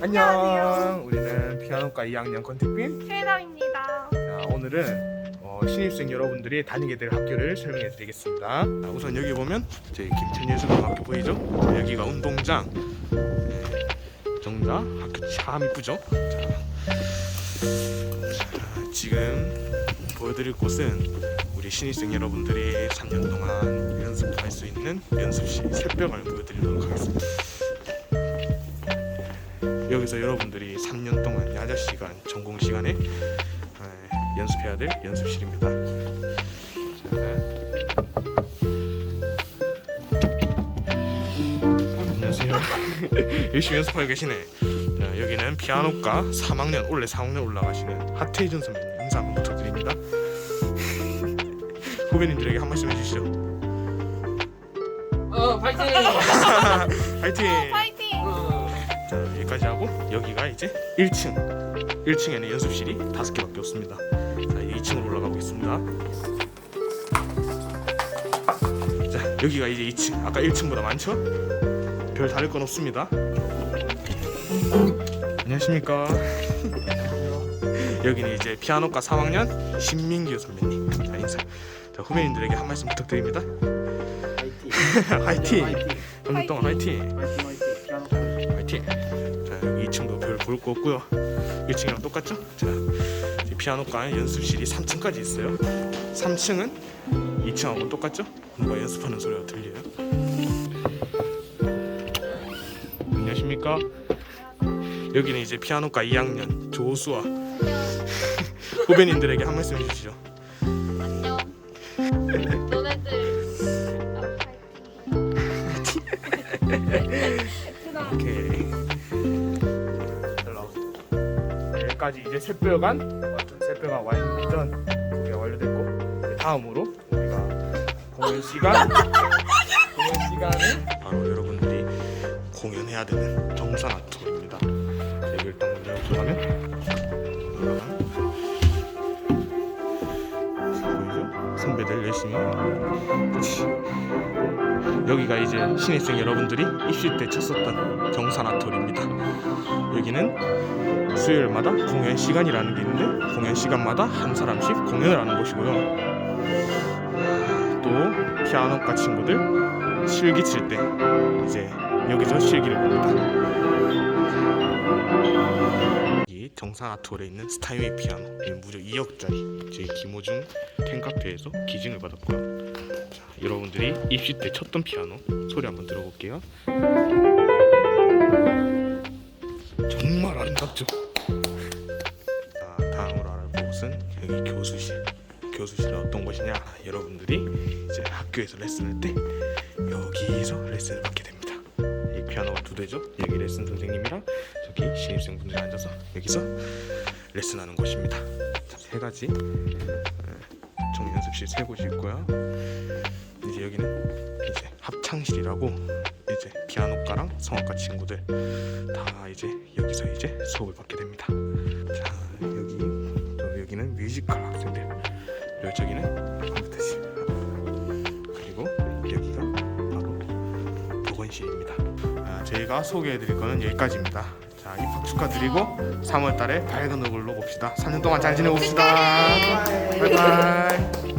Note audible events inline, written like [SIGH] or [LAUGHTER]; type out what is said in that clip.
안녕. 우리는 피아노과 2학년 권택빈. 최혜담입니다. 자, 오늘은 어, 신입생 여러분들이 다니게 될 학교를 설명해 드리겠습니다. 자, 우선 여기 보면 저희 김천예 수강학교 보이죠? 자, 여기가 운동장. 네, 정자 학교 참 이쁘죠? 자, 자, 지금 보여드릴 곳은 우리 신입생 여러분들이 3년 동안 연습할 수 있는 연습실 새벽을 보여드리도록 하겠습니다. 여기서 여러분들이 3년 동안 야자 시간, 전공 시간에 에, 연습해야 될 연습실입니다. 자. 안녕하세요. [LAUGHS] 열심히 연습하고 계시네. 자, 여기는 피아노과 3학년 올해 4학년 올라가시는 하태희준 선배님 인사 한번 부탁드립니다. [LAUGHS] 후배님들에게 한 말씀 해주시죠. 어 파이팅! [LAUGHS] 파이팅! 여기까지 하고 여기가 이제 1층. 1층에는 연습실이 다섯 개밖에 없습니다. 자 이제 2층으로 올라가고 있습니다. 자 여기가 이제 2층. 아까 1층보다 많죠? 별 다를 건 없습니다. 안녕하십니까. [LAUGHS] 여기는 이제 피아노과 3학년 신민규 선배님. 자 인사. 자 후배님들에게 한 말씀 부탁드립니다! 화이팅. [LAUGHS] 3년 동안 화이팅. 파이팅 파이팅. 피아노 파이팅. 자 여기 2층도 별 볼 거 없고요. 1층이랑 똑같죠? 자 피아노과 연습실이 3층까지 있어요. 3층은 2층하고 똑같죠? 누가 연습하는 소리가 들려요. 안녕하십니까? 여기는 이제 피아노과 2학년 조수아 [LAUGHS] 후배님들에게 한 말씀 해주시죠. 안녕. 너네들. [LAUGHS] 오케이. 잘 나오세요. 여기까지 이제 새벽안 완전 새벽안 완전 소개가 완료됐고 다음으로 우리가 공연 시간 공연 시간에 바로 여러분들이 공연해야 되는 정산화 투 선배들 열심히. 여기가 이제 신입생 여러분들이 입시 때 쳤었던 정산아톨입니다. 여기는 수요일마다 공연 시간이라는 게 있는데 공연 시간마다 한 사람씩 공연을 하는 곳이고요. 또 피아노과 친구들 실기 칠 때 이제 여기서 실기를 봅니다. 이 정산아톨에 있는 스타이웨이 피아노 이 무려 2억짜리 저희 김호중 텐카페에서 기증을 받았고요. 자, 여러분들이 입시 때 쳤던 피아노 소리 한번 들어볼게요. 정말 아름답죠. 자, 다음으로 알아볼 곳은 여기 교수실. 교수실은 어떤 곳이냐? 여러분들이 이제 학교에서 레슨할 때 여기서 레슨을 받게 됩니다. 이 피아노가 두 대죠. 여기 레슨 선생님이랑 저기 신입생분들이 앉아서 여기서 레슨하는 곳입니다. 자, 세 가지 총 연습실 세 곳이 있고요. 이제 여기는 이제 합창실이라고 이제 피아노과랑 성악과 친구들 다 이제 여기서 이제 수업을 받게 됩니다. 자 여기 또 여기는 뮤지컬 학생들 컴퓨터실 그리고 여기가 바로 보건실입니다. 아, 저희가 소개해드릴 거는 여기까지입니다. 자 입학 축하드리고 3월달에 밝은 얼굴로 봅시다. 3년 동안 잘 지내봅시다. 바이바이.